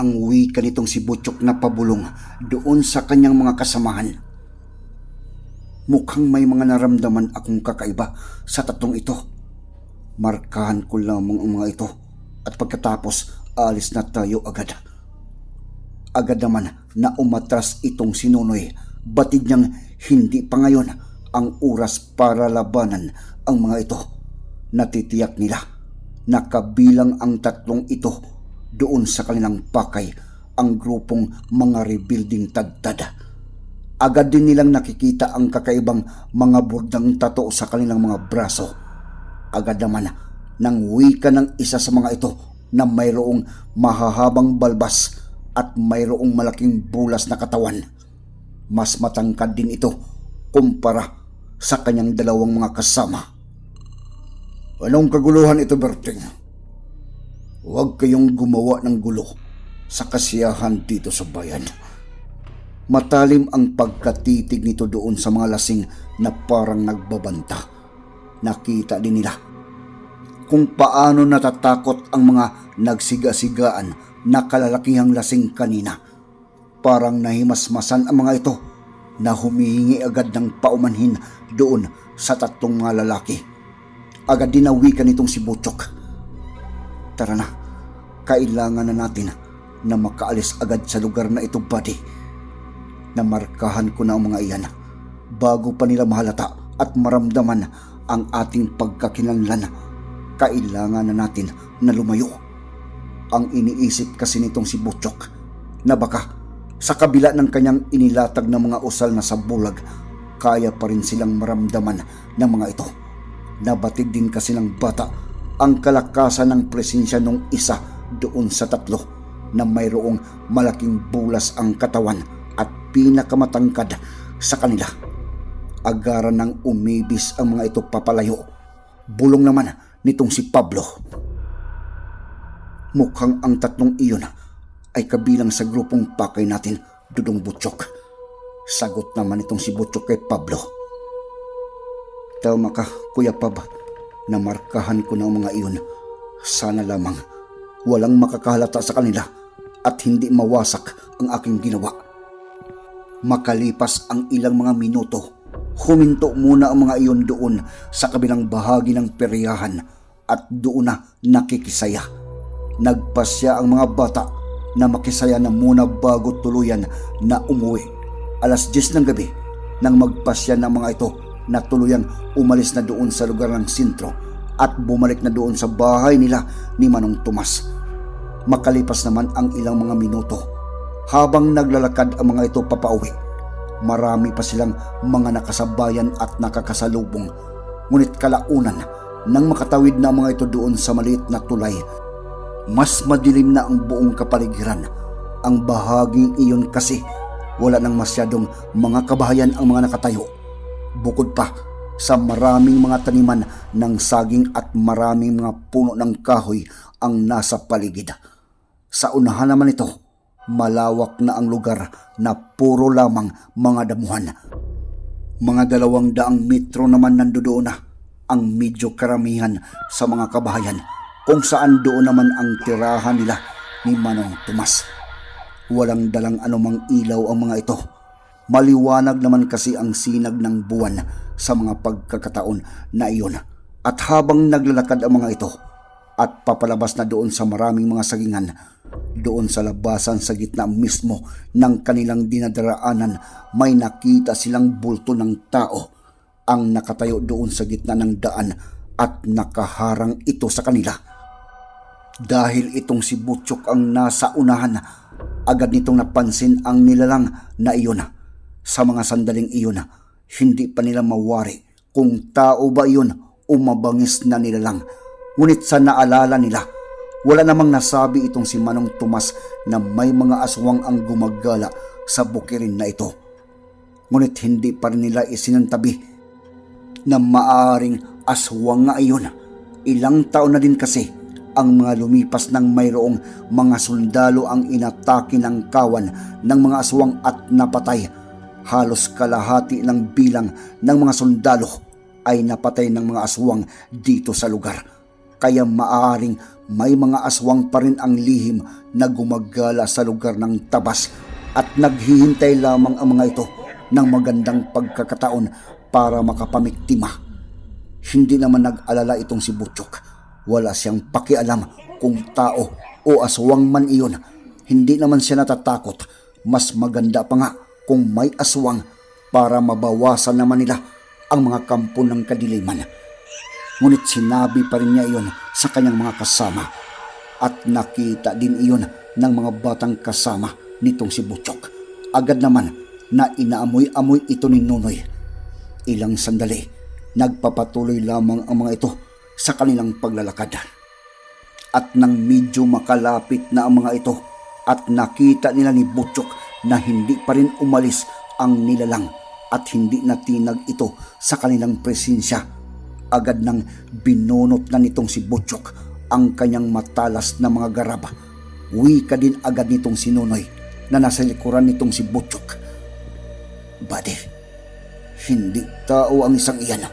Ang wika nitong si Butchok na pabulong doon sa kanyang mga kasamahan. Mukhang may mga naramdaman akong kakaiba sa tatlong ito. Markahan ko lamang ang mga ito at pagkatapos alis na tayo agad. Agad naman na umatras itong sinunoy. Batid niyang hindi pa ngayon ang oras para labanan ang mga ito natitiyak nila na kabilang ang tatlong ito doon sa kanilang pakay ang grupong mga rebuilding tadtad. Agad din nilang nakikita ang kakaibang mga burdang tato sa kanilang mga braso. Agad naman nang wika ng isa sa mga ito na mayroong mahahabang balbas at mayroong malaking bulas na katawan. Mas matangkad din ito kumpara sa kanyang dalawang mga kasama. Anong kaguluhan ito, Berting? Huwag kayong gumawa ng gulo sa kasiyahan dito sa bayan. Matalim ang pagkatitig nito doon sa mga lasing na parang nagbabanta. Nakita din nila kung paano natatakot ang mga nagsiga-sigaan na kalalakihang lasing kanina. Parang nahimasmasan ang mga ito na humihingi agad ng paumanhin doon sa tatlong mga lalaki agad din nawikan nitong si Butchok. Tara na, kailangan na natin na makaalis agad sa lugar na ito, buddy. Namarkahan ko na ang mga iyan bago pa nila mahalata at maramdaman ang ating pagkakinlanlan. Kailangan na natin na lumayo. Ang iniisip kasi nitong si Butchok na baka sa kabila ng kanyang inilatag na mga usal na sa bulag, kaya pa rin silang maramdaman ng mga ito Nabatid din kasi ng bata ang kalakasan ng presensya ng isa doon sa tatlo na mayroong malaking bulas ang katawan at pinakamatangkad sa kanila. Agaran ng umibis ang mga ito papalayo. Bulong naman nitong si Pablo. Mukhang ang tatlong iyon ay kabilang sa grupong pakay natin, Dudong Butchok. Sagot naman itong si Butchok kay Pablo. Tama ka, Kuya Pab. Namarkahan ko na ang mga iyon. Sana lamang walang makakahalata sa kanila at hindi mawasak ang aking ginawa. Makalipas ang ilang mga minuto, huminto muna ang mga iyon doon sa kabilang bahagi ng peryahan at doon na nakikisaya. Nagpasya ang mga bata na makisaya na muna bago tuluyan na umuwi. Alas 10 ng gabi nang magpasya ng mga ito na tuluyang umalis na doon sa lugar ng sintro at bumalik na doon sa bahay nila ni Manong Tomas. Makalipas naman ang ilang mga minuto habang naglalakad ang mga ito papauwi. Marami pa silang mga nakasabayan at nakakasalubong. Ngunit kalaunan nang makatawid na mga ito doon sa maliit na tulay, mas madilim na ang buong kapaligiran. Ang bahaging iyon kasi wala nang masyadong mga kabahayan ang mga nakatayo Bukod pa sa maraming mga taniman ng saging at maraming mga puno ng kahoy ang nasa paligid. Sa unahan naman ito, malawak na ang lugar na puro lamang mga damuhan. Mga dalawang daang metro naman nandoon na ang medyo karamihan sa mga kabahayan kung saan doon naman ang tirahan nila ni Manong Tomas. Walang dalang anumang ilaw ang mga ito Maliwanag naman kasi ang sinag ng buwan sa mga pagkakataon na iyon. At habang naglalakad ang mga ito at papalabas na doon sa maraming mga sagingan, doon sa labasan sa gitna mismo ng kanilang dinadaraanan, may nakita silang bulto ng tao ang nakatayo doon sa gitna ng daan at nakaharang ito sa kanila. Dahil itong si Butchok ang nasa unahan, agad nitong napansin ang nilalang na iyon. Sa mga sandaling iyon, hindi pa nila mawari kung tao ba iyon o mabangis na nilalang. Ngunit sa naalala nila, wala namang nasabi itong si Manong Tomas na may mga aswang ang gumagala sa bukirin na ito. Ngunit hindi pa rin nila isinantabi na maaring aswang nga iyon. Ilang taon na din kasi ang mga lumipas ng mayroong mga sundalo ang inatake ng kawan ng mga aswang at napatay. Halos kalahati ng bilang ng mga sundalo ay napatay ng mga aswang dito sa lugar. Kaya maaring may mga aswang pa rin ang lihim na gumagala sa lugar ng tabas at naghihintay lamang ang mga ito ng magandang pagkakataon para makapamiktima. Hindi naman nag-alala itong si Butchok. Wala siyang pakialam kung tao o aswang man iyon. Hindi naman siya natatakot. Mas maganda pa nga kung may aswang para mabawasan naman nila ang mga kampo ng kadiliman. Ngunit sinabi pa rin niya iyon sa kanyang mga kasama at nakita din iyon ng mga batang kasama nitong si Butchok. Agad naman na inaamoy-amoy ito ni Nunoy. Ilang sandali, nagpapatuloy lamang ang mga ito sa kanilang paglalakad. At nang medyo makalapit na ang mga ito at nakita nila ni Butchok na hindi pa rin umalis ang nilalang at hindi natinag ito sa kanilang presensya, agad nang binunot na nitong si Butchok ang kanyang matalas na mga garaba. Wika din agad nitong si Nunoy na nasa likuran nitong si Butchok. Buddy, hindi tao ang isang iyan.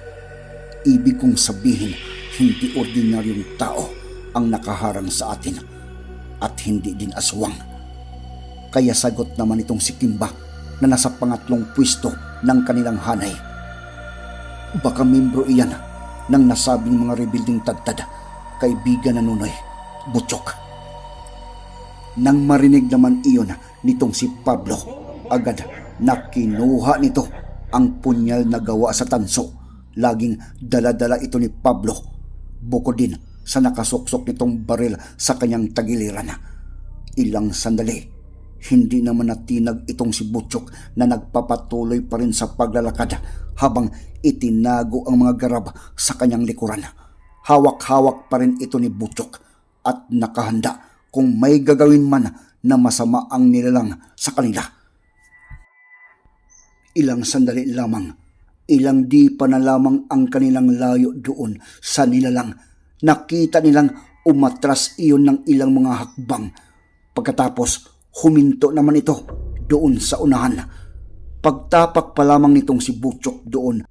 Ibig kong sabihin, hindi ordinaryong tao ang nakaharang sa atin at hindi din aswang. Kaya sagot naman itong si Kimba na nasa pangatlong pwesto ng kanilang hanay. Baka membro iyan ng nasabing mga rebuilding tagtad, kaibigan na nunoy, Butchok. Nang marinig naman iyon nitong si Pablo, agad na kinuha nito ang punyal na gawa sa tanso. Laging daladala ito ni Pablo. Bukod din sa nakasuksok nitong baril sa kanyang tagiliran. Ilang sandali, hindi naman natinag itong si Butchok na nagpapatuloy pa rin sa paglalakad habang itinago ang mga garab sa kanyang likuran. Hawak-hawak pa rin ito ni Butchok at nakahanda kung may gagawin man na masama ang nilalang sa kanila. Ilang sandali lamang, ilang di pa na lamang ang kanilang layo doon sa nilalang. Nakita nilang umatras iyon ng ilang mga hakbang. Pagkatapos, huminto naman ito doon sa unahan. Pagtapak pa lamang nitong si Butchok doon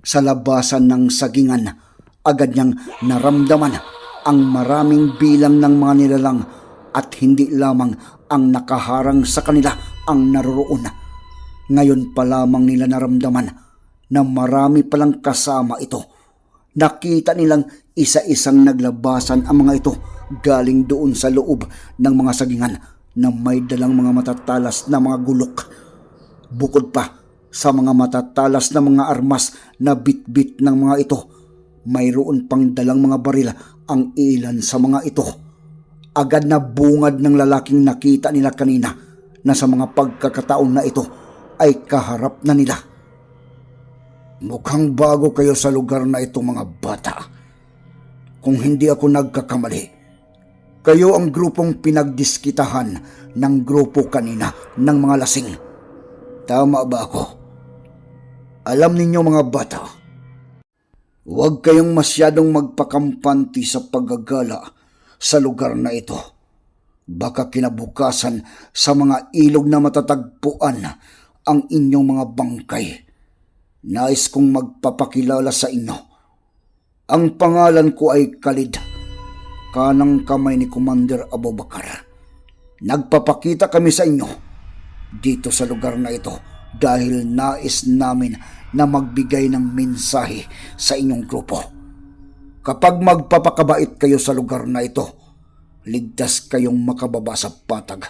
sa labasan ng sagingan, agad niyang naramdaman ang maraming bilang ng mga nilalang at hindi lamang ang nakaharang sa kanila ang naroroon. Ngayon pa lamang nila naramdaman na marami palang kasama ito. Nakita nilang isa-isang naglabasan ang mga ito galing doon sa loob ng mga sagingan na may dalang mga matatalas na mga gulok. Bukod pa sa mga matatalas na mga armas na bit-bit ng mga ito, mayroon pang dalang mga baril ang ilan sa mga ito. Agad na bungad ng lalaking nakita nila kanina na sa mga pagkakataon na ito ay kaharap na nila. Mukhang bago kayo sa lugar na ito mga bata. Kung hindi ako nagkakamali, kayo ang grupong pinagdiskitahan ng grupo kanina ng mga lasing. Tama ba ako? Alam ninyo mga bata, huwag kayong masyadong magpakampanti sa paggagala sa lugar na ito. Baka kinabukasan sa mga ilog na matatagpuan ang inyong mga bangkay. Nais kong magpapakilala sa inyo. Ang pangalan ko ay Khalid, kanang kamay ni Commander Abubakar. Nagpapakita kami sa inyo dito sa lugar na ito dahil nais namin na magbigay ng mensahe sa inyong grupo. Kapag magpapakabait kayo sa lugar na ito, ligtas kayong makababa sa patag.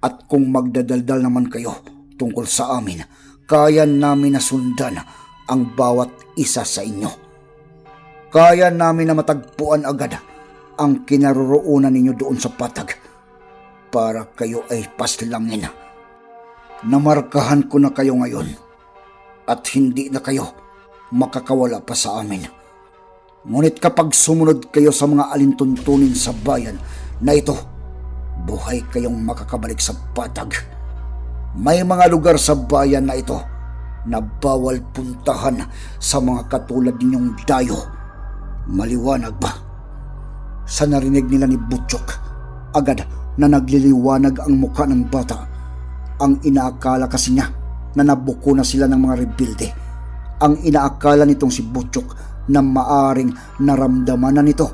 At kung magdadaldal naman kayo tungkol sa amin, kaya namin na sundan ang bawat isa sa inyo. Kaya namin na matagpuan agad ang kinaroroonan ninyo doon sa patag para kayo ay paslangin. Namarkahan ko na kayo ngayon at hindi na kayo makakawala pa sa amin. Ngunit kapag sumunod kayo sa mga alintuntunin sa bayan na ito, buhay kayong makakabalik sa patag. May mga lugar sa bayan na ito na bawal puntahan sa mga katulad ninyong dayo. Maliwanag ba? Sa narinig nila ni Butchok, agad na nagliliwanag ang mukha ng bata. Ang inaakala kasi niya na nabuko na sila ng mga rebilde. Ang inaakala nitong si Butchok na maaring naramdaman na nito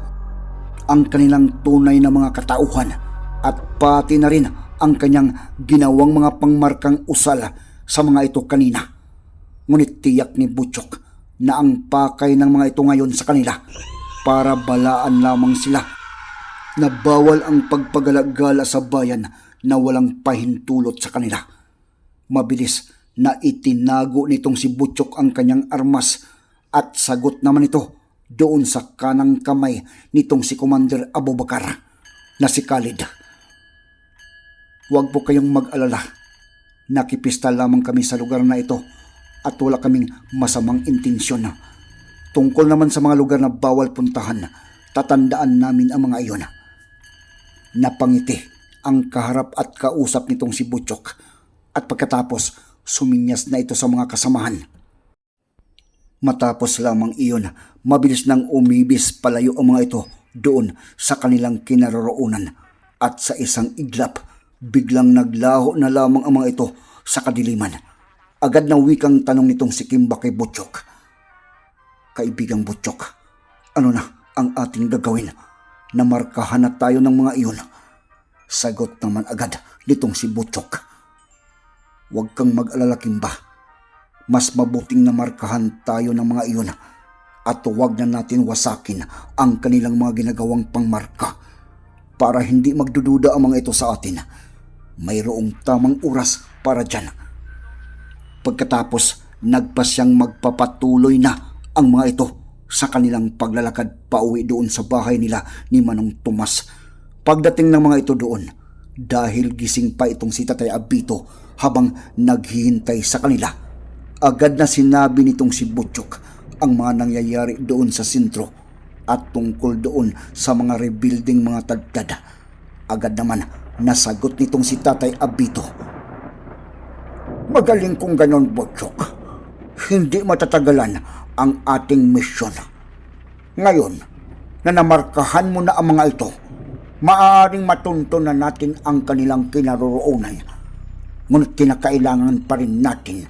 ang kanilang tunay na mga katauhan at pati na rin ang kanyang ginawang mga pangmarkang usal sa mga ito kanina. Ngunit tiyak ni Butchok na ang pakay ng mga ito ngayon sa kanila para balaan lamang sila na bawal ang pagpagalagala sa bayan na walang pahintulot sa kanila. Mabilis na itinago nitong si Butchok ang kanyang armas at sagot naman ito doon sa kanang kamay nitong si Commander Abubakar na si Khalid. Huwag po kayong mag-alala. Nakipista lamang kami sa lugar na ito at wala kaming masamang intensyon. Tungkol naman sa mga lugar na bawal puntahan, tatandaan namin ang mga iyon. Napangiti ang kaharap at kausap nitong si Butchok at pagkatapos suminyas na ito sa mga kasamahan. Matapos lamang iyon, mabilis nang umibis palayo ang mga ito doon sa kanilang kinaroroonan at sa isang iglap, biglang naglaho na lamang ang mga ito sa kadiliman. Agad na wikang tanong nitong si Kimba kay Butchok. Kaibigang Butchok, ano na ang ating gagawin? Namarkahan na tayo ng mga iyon. Sagot naman agad nitong si Butchok. Huwag kang mag-alala Kimba mas mabuting na markahan tayo ng mga iyon at huwag na natin wasakin ang kanilang mga ginagawang pangmarka para hindi magdududa ang mga ito sa atin. Mayroong tamang oras para dyan. Pagkatapos, nagpasyang magpapatuloy na ang mga ito sa kanilang paglalakad pauwi doon sa bahay nila ni Manong Tomas. Pagdating ng mga ito doon, dahil gising pa itong si Tatay Abito habang naghihintay sa kanila, agad na sinabi nitong si Butchok ang mga nangyayari doon sa sentro at tungkol doon sa mga rebuilding mga tagtad. Agad naman nasagot nitong si Tatay Abito. Magaling kung ganon, Butchok. Hindi matatagalan ang ating misyon. Ngayon, na namarkahan mo na ang mga ito, maaaring matunto na natin ang kanilang kinaroroonan. Ngunit kinakailangan pa rin natin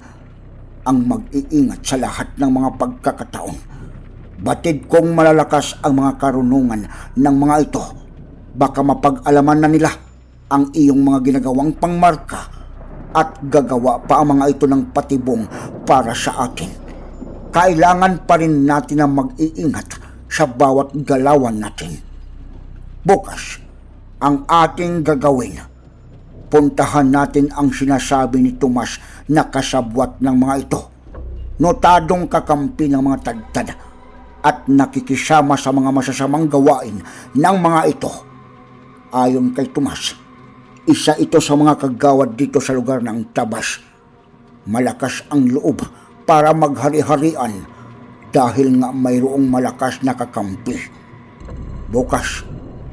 ang mag-iingat sa lahat ng mga pagkakataon. Batid kong malalakas ang mga karunungan ng mga ito, baka mapag-alaman na nila ang iyong mga ginagawang pangmarka at gagawa pa ang mga ito ng patibong para sa atin. Kailangan pa rin natin ang mag-iingat sa bawat galawan natin. Bukas, ang ating gagawin puntahan natin ang sinasabi ni Tomas na kasabwat ng mga ito. Notadong kakampi ng mga tagtad at nakikisama sa mga masasamang gawain ng mga ito. Ayon kay Tomas, isa ito sa mga kagawad dito sa lugar ng Tabas. Malakas ang loob para maghari-harian dahil nga mayroong malakas na kakampi. Bukas,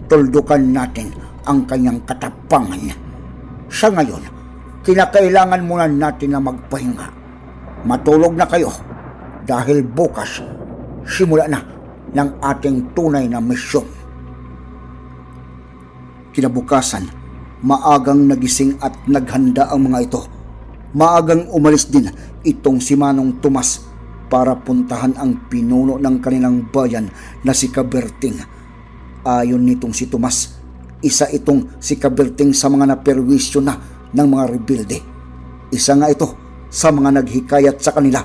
tuldukan natin ang kanyang katapangan. Sa ngayon, kinakailangan muna natin na magpahinga. Matulog na kayo dahil bukas simula na ng ating tunay na misyon. Kinabukasan, maagang nagising at naghanda ang mga ito. Maagang umalis din itong si Manong Tomas para puntahan ang pinuno ng kanilang bayan na si Kaberting. Ayon nitong si Tomas, isa itong si Kaberting sa mga naperwisyo na ng mga rebelde. Isa nga ito sa mga naghikayat sa kanila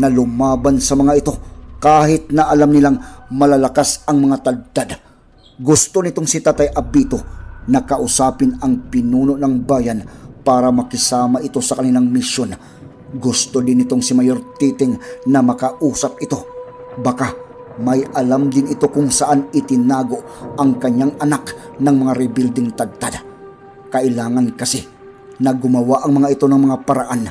na lumaban sa mga ito kahit na alam nilang malalakas ang mga tagtad. Gusto nitong si Tatay Abito na kausapin ang pinuno ng bayan para makisama ito sa kanilang misyon. Gusto din itong si Mayor Titing na makausap ito. Baka may alam din ito kung saan itinago ang kanyang anak ng mga rebuilding tagtad. Kailangan kasi na gumawa ang mga ito ng mga paraan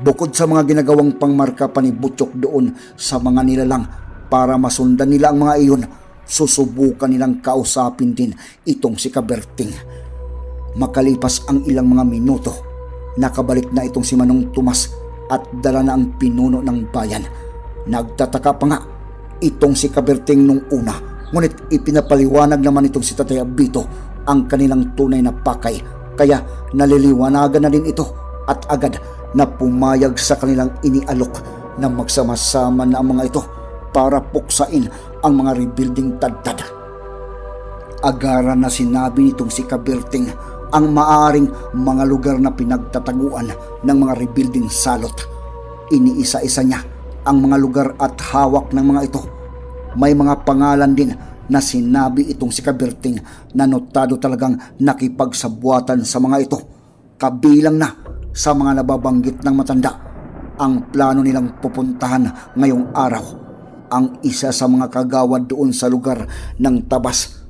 bukod sa mga ginagawang pangmarka pa ni Butchok doon sa mga nilalang para masundan nila ang mga iyon, susubukan nilang kausapin din itong si Kaberting. Makalipas ang ilang mga minuto, nakabalik na itong si Manong Tomas at dala na ang pinuno ng bayan. Nagtataka pa nga itong si Kaberting nung una, ngunit ipinapaliwanag naman itong si Tatay Abito ang kanilang tunay na pakay, kaya naliliwanagan na din ito at agad na pumayag sa kanilang inialok na magsama-sama na ang mga ito para puksain ang mga rebuilding tadtad. Agaran na sinabi nitong si Kabirting ang maaring mga lugar na pinagtataguan ng mga rebuilding salot. Iniisa-isa niya ang mga lugar at hawak ng mga ito. May mga pangalan din na sinabi itong si Kabirting na notado talagang nakipagsabuatan sa mga ito. Kabilang na sa mga nababanggit ng matanda ang plano nilang pupuntahan ngayong araw. Ang isa sa mga kagawad doon sa lugar ng tabas.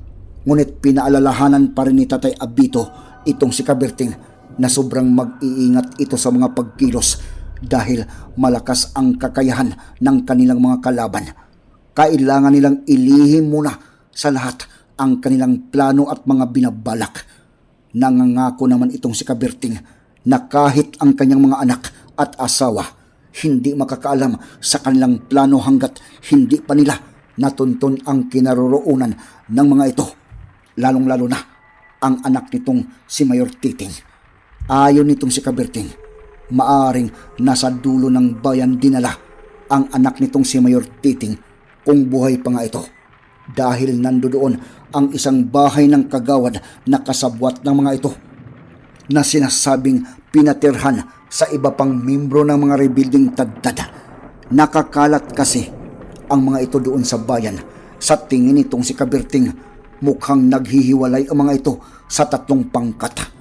Ngunit pinaalalahanan pa rin ni Tatay Abito itong si Kabirting na sobrang mag-iingat ito sa mga pagkilos dahil malakas ang kakayahan ng kanilang mga kalaban. Kailangan nilang ilihim muna sa lahat ang kanilang plano at mga binabalak. Nangangako naman itong si Kabirting na kahit ang kanyang mga anak at asawa hindi makakaalam sa kanilang plano hanggat hindi pa nila natuntun ang kinaroroonan ng mga ito. Lalong-lalo na ang anak nitong si Mayor Titing. Ayon nitong si Kabirting, maaring nasa dulo ng bayan dinala ang anak nitong si Mayor Titing kung buhay pa nga ito. Dahil nandoon ang isang bahay ng kagawad na kasabwat ng mga ito na sinasabing pinatirhan sa iba pang membro ng mga rebuilding tadtad. Nakakalat kasi ang mga ito doon sa bayan. Sa tingin nitong si Kabirting, mukhang naghihiwalay ang mga ito sa tatlong pangkat.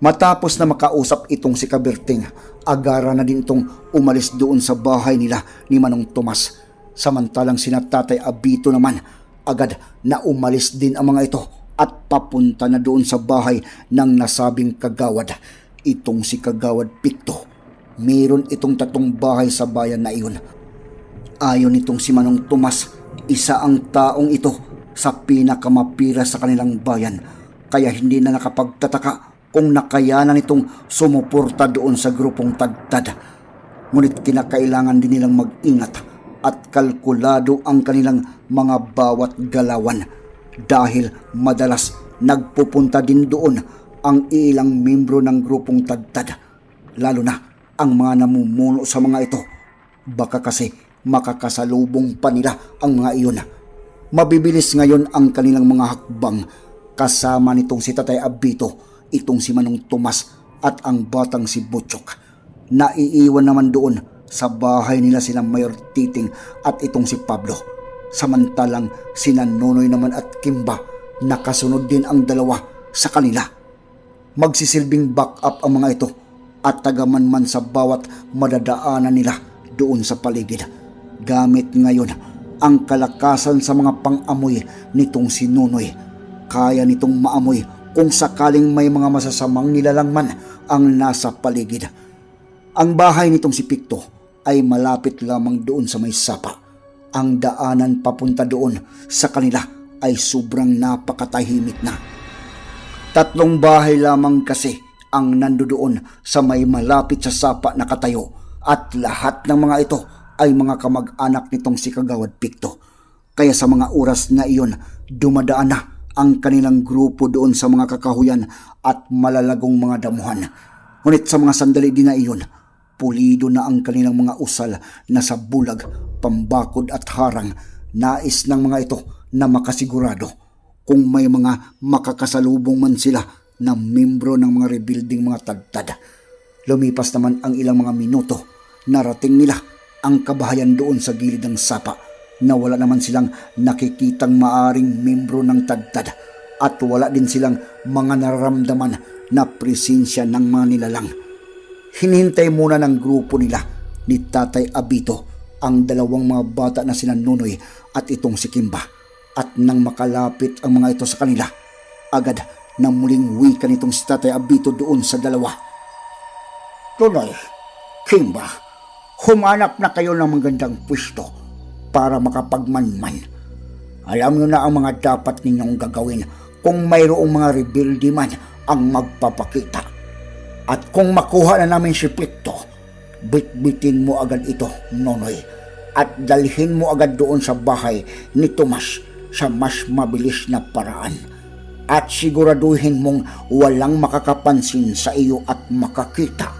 Matapos na makausap itong si Kabirting, agara na din itong umalis doon sa bahay nila ni Manong Tomas. Samantalang sinatatay Abito naman, agad na umalis din ang mga ito at papunta na doon sa bahay ng nasabing kagawad. Itong si Kagawad Pikto. Meron itong tatong bahay sa bayan na iyon. Ayon nitong si Manong Tomas, isa ang taong ito sa pinakamapira sa kanilang bayan. Kaya hindi na nakapagtataka kung nakayanan itong sumuporta doon sa grupong tagtad. Ngunit kinakailangan din nilang mag-ingat at kalkulado ang kanilang mga bawat galawan dahil madalas nagpupunta din doon ang ilang membro ng grupong tagtad, lalo na ang mga namumuno sa mga ito. Baka kasi makakasalubong pa nila ang mga iyon. Mabibilis ngayon ang kanilang mga hakbang kasama nitong si Tatay Abito, itong si Manong Tomas at ang batang si Butchok. Naiiwan naman doon sa bahay nila sila Mayor Titing at itong si Pablo. Samantalang sina Nonoy naman at Kimba nakasunod din ang dalawa sa kanila magsisilbing backup ang mga ito at tagaman man sa bawat madadaanan nila doon sa paligid. Gamit ngayon ang kalakasan sa mga pang-amoy nitong si Nunoy. Kaya nitong maamoy kung sakaling may mga masasamang nilalang man ang nasa paligid. Ang bahay nitong si Pikto ay malapit lamang doon sa may sapa. Ang daanan papunta doon sa kanila ay sobrang napakatahimik na. Tatlong bahay lamang kasi ang nandoon sa may malapit sa sapa na katayo at lahat ng mga ito ay mga kamag-anak nitong si Kagawad Pikto. Kaya sa mga oras na iyon, dumadaan na ang kanilang grupo doon sa mga kakahuyan at malalagong mga damuhan. Ngunit sa mga sandali din na iyon, pulido na ang kanilang mga usal na sa bulag, pambakod at harang. Nais ng mga ito na makasigurado kung may mga makakasalubong man sila na membro ng mga rebuilding mga tagtad. Lumipas naman ang ilang mga minuto, narating nila ang kabahayan doon sa gilid ng sapa na wala naman silang nakikitang maaring membro ng tagtad at wala din silang mga nararamdaman na presensya ng mga nilalang. hinihintay muna ng grupo nila ni Tatay Abito ang dalawang mga bata na sina Nunoy at itong si Kimba. At nang makalapit ang mga ito sa kanila, agad na muling wika nitong si Tatay Abito doon sa dalawa. Tunoy, Kimba, humanap na kayo ng magandang pwesto para makapagmanman. Alam nyo na ang mga dapat ninyong gagawin kung mayroong mga rebuildi man ang magpapakita. At kung makuha na namin si Picto, bitbitin mo agad ito, Nonoy, at dalhin mo agad doon sa bahay ni Tomas sa mas mabilis na paraan. At siguraduhin mong walang makakapansin sa iyo at makakita